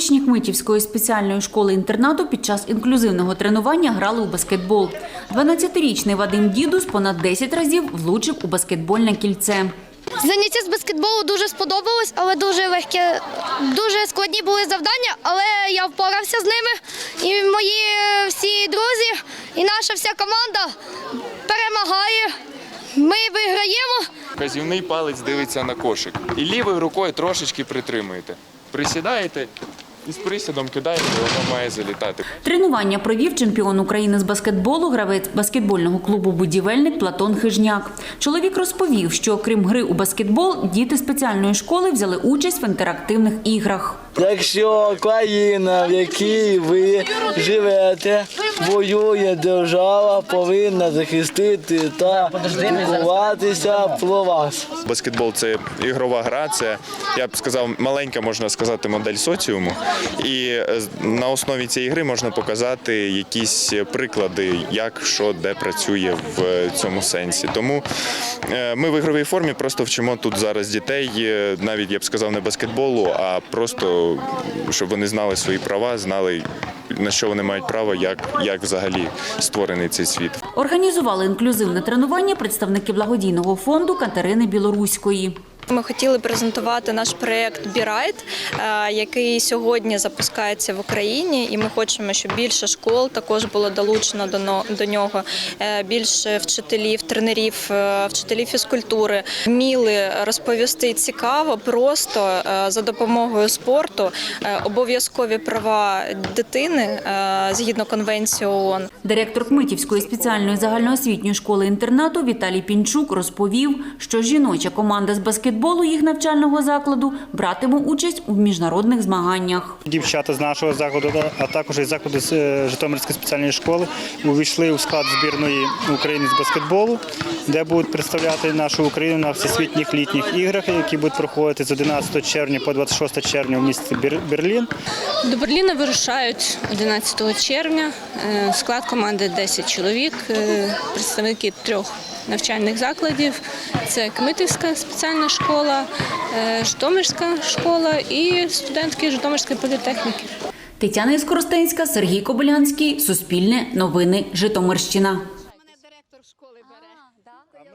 Учні Хмитівської спеціальної школи-інтернату під час інклюзивного тренування грали у баскетбол. 12-річний Вадим Дідус понад 10 разів влучив у баскетбольне кільце. Заняття з баскетболу дуже сподобалось, але дуже легке, дуже складні були завдання, але я впорався з ними. І мої е, всі друзі, і наша вся команда перемагає. Ми виграємо. Казівний палець дивиться на кошик. І лівою рукою трошечки притримуєте. Присідаєте і з присідом кидаєте, і воно має залітати. Тренування провів чемпіон України з баскетболу, гравець баскетбольного клубу Будівельник Платон Хижняк. Чоловік розповів, що окрім гри у баскетбол, діти спеціальної школи взяли участь в інтерактивних іграх. Якщо країна, в якій ви живете, воює держава, повинна захистити та піклуватися про вас. Баскетбол це ігрова гра, це я б сказав, маленька можна сказати модель соціуму. І е, на основі цієї гри можна показати якісь приклади, як що де працює в цьому сенсі. Тому е, ми в ігровій формі просто вчимо тут зараз дітей, е, навіть я б сказав, не баскетболу, а просто щоб вони знали свої права, знали на що вони мають право, як, як взагалі створений цей світ. Організували інклюзивне тренування представники благодійного фонду Катерини Білоруської. Ми хотіли презентувати наш проєкт Бірайт, е, який сьогодні запускається в Україні, і ми хочемо, щоб більше школ також було долучено до нього. Е, Більше вчителів, тренерів, е, вчителів фізкультури вміли розповісти цікаво, просто за допомогою спорту обов'язкові права дитини згідно конвенції ООН. Директор Кмитівської спеціальної загальноосвітньої школи-інтернату Віталій Пінчук розповів, що жіноча команда з баскетболу їх навчального закладу братиме участь у міжнародних змаганнях. Дівчата з нашого закладу, а також із закладу з е, Житомирської спеціальної школи увійшли у склад збірної України з баскетболу, де будуть представляти нашу Україну на всесвітніх літніх іграх, які будуть проходити з 11 червня по 26 червня в місті Бер- Берлін. До Берліна вирушають 11 червня. Е, Склад команди 10 чоловік, е, представники трьох навчальних закладів. Це Кмитівська спеціальна школа, е, Житомирська школа і студентки Житомирської політехніки. Тетяна Іскоростенська, Сергій Кобилянський, Суспільне, Новини, Житомирщина.